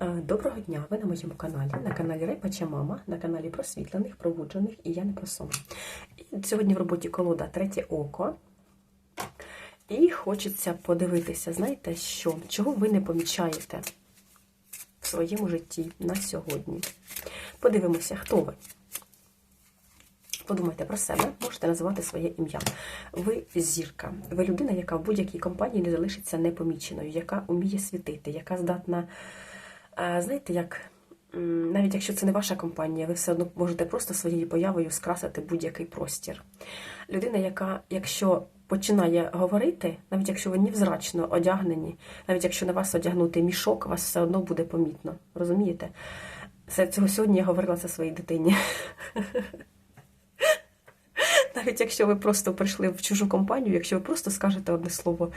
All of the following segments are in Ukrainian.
Е, Доброго дня! Ви на моєму каналі, на каналі Райпача Мама, на каналі просвітлених, пробуджених і я не про сон. І сьогодні в роботі колода Третє око. І хочеться подивитися, знаєте, що, чого ви не помічаєте в своєму житті на сьогодні. Подивимося, хто ви. Подумайте про себе, можете називати своє ім'я. Ви зірка, ви людина, яка в будь-якій компанії не залишиться непоміченою, яка вміє світити, яка здатна, знаєте, як навіть якщо це не ваша компанія, ви все одно можете просто своєю появою скрасити будь-який простір. Людина, яка, якщо починає говорити, навіть якщо ви невзрачно одягнені, навіть якщо на вас одягнути мішок, вас все одно буде помітно. Розумієте? Це цього сьогодні я говорила це своїй дитині. Навіть якщо ви просто прийшли в чужу компанію, якщо ви просто скажете одне слово,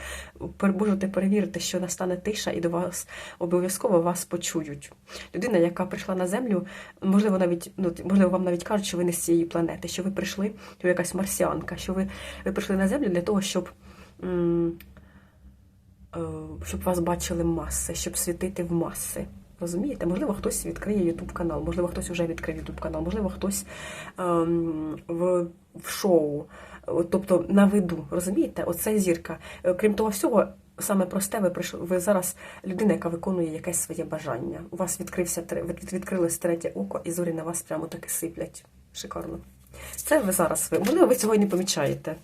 можете перевірити, що настане тиша, і до вас обов'язково вас почують. Людина, яка прийшла на землю, можливо, навіть ну можливо, вам навіть кажуть, що ви не з цієї планети, що ви прийшли, ви якась марсіанка, що ви, ви прийшли на землю для того, щоб. е, Щоб вас бачили маси, щоб світити в маси. Розумієте? Можливо, хтось відкриє Ютуб канал, можливо, хтось вже відкрив Ютуб канал, можливо, хтось ем, в, в шоу, тобто на виду. Розумієте? Оце зірка. Е, Крім того всього, саме просте, ви ви зараз людина, яка виконує якесь своє бажання. У вас відкрився від- відкрилось третє око, і зорі на вас прямо таки сиплять. Шикарно. Це ви зараз ви. Можливо, ви цього і не помічаєте.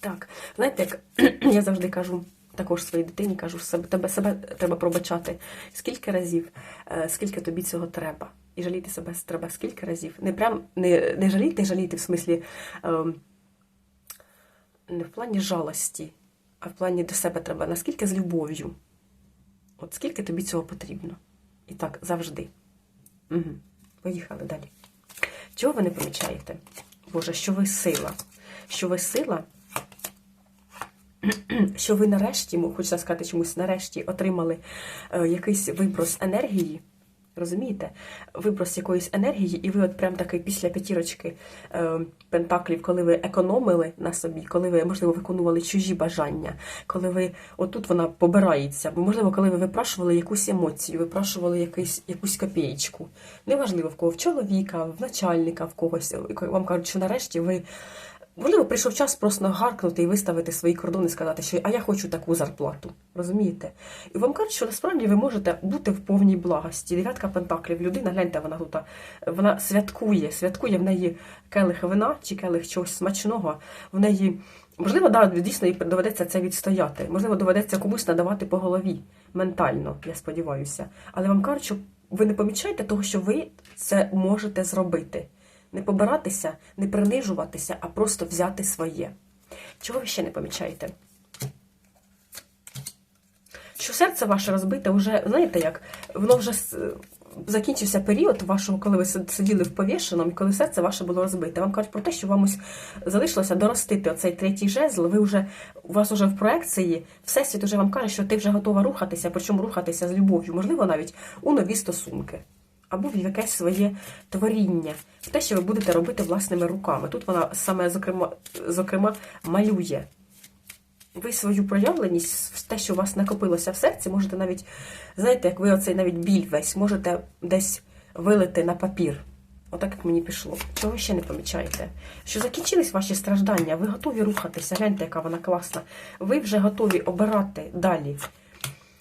Так, знаєте, як я завжди кажу, також своїй дитині кажу, себе, тебе себе треба пробачати. Скільки разів, е, скільки тобі цього треба. І жаліти себе треба скільки разів. Не прям не, не жаліти, жаліти в смислі ем, не в плані жалості, а в плані до себе треба. Наскільки з любов'ю. От скільки тобі цього потрібно. І так, завжди. Угу. Поїхали далі. Чого ви не помічаєте? Боже, що ви сила? Що ви сила? що ви нарешті, хочеться сказати чомусь, нарешті отримали е, якийсь виброс енергії. Розумієте? Виброс якоїсь енергії, і ви от прям такий після п'ятірочки е, пентаклів, коли ви економили на собі, коли ви, можливо, виконували чужі бажання, коли ви отут вона побирається, бо, можливо, коли ви випрашували якусь емоцію, випрашували якийсь, якусь копієчку. Неважливо в кого, в чоловіка, в начальника, в когось. Вам кажуть, що нарешті ви Можливо, прийшов час просто гаркнути і виставити свої кордони, сказати, що а я хочу таку зарплату. Розумієте? І вам кажуть, що насправді ви можете бути в повній благості. Дев'ятка пентаклів. Людина, гляньте, вона тут. Вона святкує, святкує в неї келих вина чи келих чогось смачного. В неї, можливо, да, дійсно їй доведеться це відстояти. Можливо, доведеться комусь надавати по голові ментально, я сподіваюся. Але вам кажуть, що ви не помічаєте того, що ви це можете зробити. Не побиратися, не принижуватися, а просто взяти своє. Чого ви ще не помічаєте? Що серце ваше розбите вже, знаєте як, воно вже закінчився період вашого, коли ви сиділи в повішеному, коли серце ваше було розбите. Вам кажуть про те, що вам ось залишилося доростити оцей третій жезл, ви вже, у вас вже в проекції, Всесвіт вже вам каже, що ти вже готова рухатися, причому рухатися з любов'ю, можливо, навіть у нові стосунки або в якесь своє творіння, в те, що ви будете робити власними руками. Тут вона саме зокрема, зокрема малює. Ви свою проявленість, те, що у вас накопилося в серці, можете навіть, знаєте, як ви оцей навіть біль весь можете десь вилити на папір. Отак, як мені пішло. Чого ще не помічаєте? Що закінчились ваші страждання, ви готові рухатися, гляньте, яка вона класна. Ви вже готові обирати далі.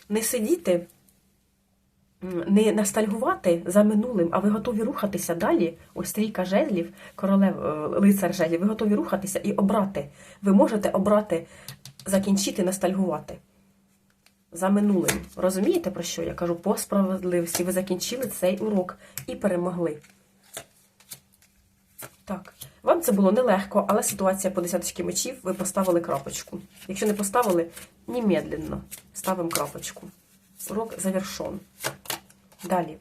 Не сидіти не ностальгувати за минулим, а ви готові рухатися далі. Ось трійка жезлів, королев, е, лицар жезлів, ви готові рухатися і обрати. Ви можете обрати, закінчити ностальгувати за минулим. Розумієте, про що я кажу? По справедливості ви закінчили цей урок і перемогли. Так, вам це було нелегко, але ситуація по десяточки мечів, ви поставили крапочку. Якщо не поставили, немедленно ставимо крапочку. Урок завершен. Далі.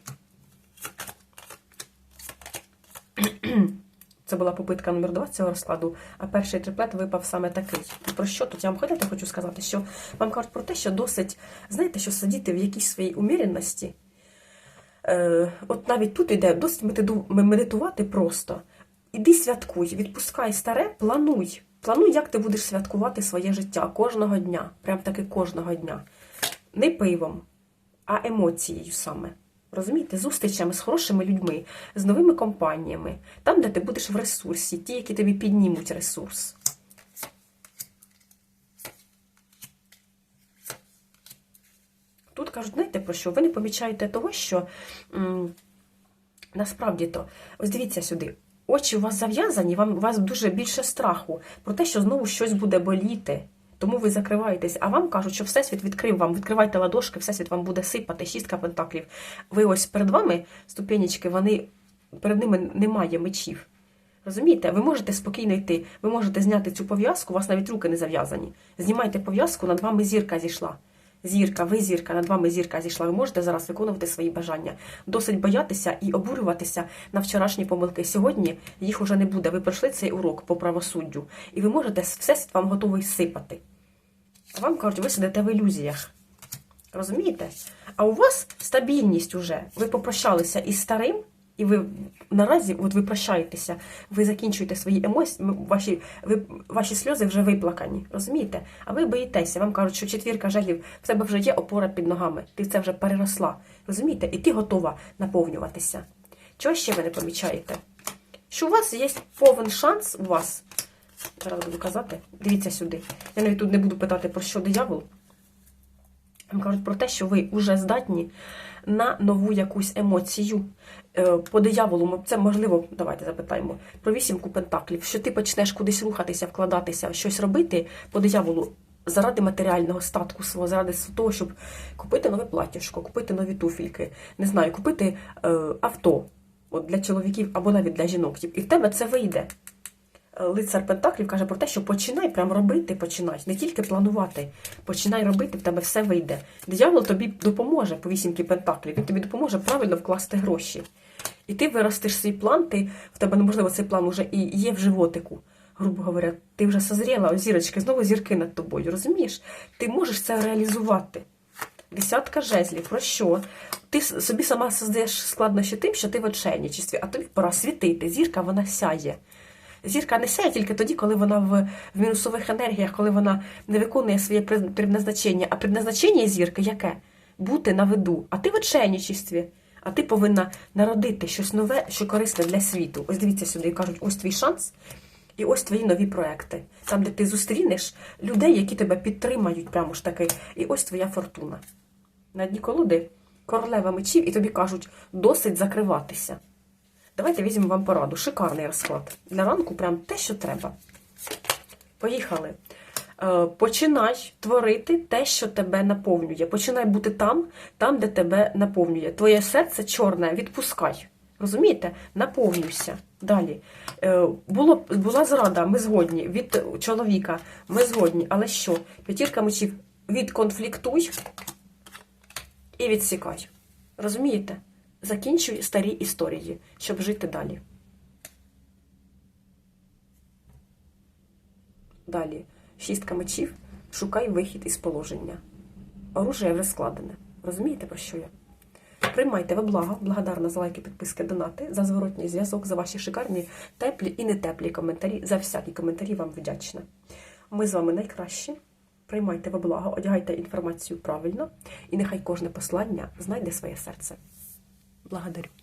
Це була попитка номер 2 цього розкладу, а перший триплет випав саме такий. Про що тут я вам ходити хочу сказати, що вам кажуть про те, що досить, знаєте, що сидіти в якійсь своїй уміряності. Е, от навіть тут іде досить медитувати просто. Іди святкуй, відпускай старе, плануй. Плануй, як ти будеш святкувати своє життя кожного дня. Прям таки кожного дня. Не пивом, а емоцією саме. Розумієте, зустрічами з хорошими людьми, з новими компаніями, там, де ти будеш в ресурсі, ті, які тобі піднімуть ресурс. Тут кажуть, знаєте про що? Ви не помічаєте того, що м, насправді то, ось дивіться сюди, очі у вас зав'язані, вам, у вас дуже більше страху про те, що знову щось буде боліти. Тому ви закриваєтесь, а вам кажуть, що Всесвіт відкрив вам, відкривайте ладошки, Всесвіт вам буде сипати, шістка пентаклів. Ви ось перед вами ступенечки, вони перед ними немає мечів. Розумієте, ви можете спокійно йти, ви можете зняти цю пов'язку, у вас навіть руки не зав'язані. Знімайте пов'язку, над вами зірка зійшла. Зірка, ви зірка, над вами зірка зійшла. Ви можете зараз виконувати свої бажання. Досить боятися і обурюватися на вчорашні помилки. Сьогодні їх уже не буде. Ви пройшли цей урок по правосуддю, і ви можете всесвіт вам готовий сипати. А вам кажуть, ви сидите в ілюзіях. Розумієте? А у вас стабільність уже. Ви попрощалися із старим, і ви наразі, от ви прощаєтеся, ви закінчуєте свої емоції, ваші, ви, ваші сльози вже виплакані. Розумієте? А ви боїтеся, вам кажуть, що четвірка жезлів, в тебе вже є опора під ногами, ти це вже переросла. Розумієте? І ти готова наповнюватися. Чого ще ви не помічаєте? Що у вас є повен шанс у вас. Зараз буду казати. Дивіться сюди. Я навіть тут не буду питати, про що диявол. Вам кажуть про те, що ви вже здатні на нову якусь емоцію. Е, По дияволу, це можливо, давайте запитаємо, про вісімку пентаклів, що ти почнеш кудись рухатися, вкладатися, щось робити по дияволу заради матеріального статку свого, заради того, щоб купити нове платтячко, купити нові туфельки, не знаю, купити е, авто от для чоловіків або навіть для жінок. І в тебе це вийде. Лицар Пентаклів каже про те, що починай прям робити, починай, не тільки планувати. Починай робити, в тебе все вийде. Диявол тобі допоможе по вісімки Пентаклів, він тобі допоможе правильно вкласти гроші. І ти виростиш свій план, ти, в тебе, ну, можливо, цей план вже і є в животику. Грубо говоря, ти вже созріла, зірочки, знову зірки над тобою, розумієш? Ти можеш це реалізувати. Десятка жезлів, про що? Ти собі сама создаєш складнощі тим, що ти в отшельничестві, а тобі пора світити. Зірка вона сяє. Зірка не сяє тільки тоді, коли вона в, в мінусових енергіях, коли вона не виконує своє предназначення. А предназначення зірки яке? Бути на виду. А ти в отшельничестві. А ти повинна народити щось нове, що корисне для світу. Ось дивіться сюди і кажуть, ось твій шанс. І ось твої нові проекти. Там, де ти зустрінеш людей, які тебе підтримають, прямо ж таки. І ось твоя фортуна. На дні колоди королева мечів, і тобі кажуть, досить закриватися. Давайте візьмемо вам пораду. Шикарний розклад. Для ранку прям те, що треба. Поїхали. Е, Починай творити те, що тебе наповнює. Починай бути там, там, де тебе наповнює. Твоє серце чорне, відпускай. Розумієте? Наповнюйся. Далі. Е, Було, була зрада, ми згодні. Від чоловіка, ми згодні. Але що? П'ятірка мечів відконфліктуй і відсікай. Розумієте? Закінчуй старі історії, щоб жити далі. Далі. Шістка мечів. Шукай вихід із положення. Оружие вже складене. Розумієте, про що я? Приймайте ви благо, благодарна за лайки, підписки, донати, за зворотній зв'язок, за ваші шикарні, теплі і нетеплі коментарі. За всякі коментарі вам вдячна. Ми з вами найкращі. Приймайте ви благо, одягайте інформацію правильно, і нехай кожне послання знайде своє серце. Благодарю.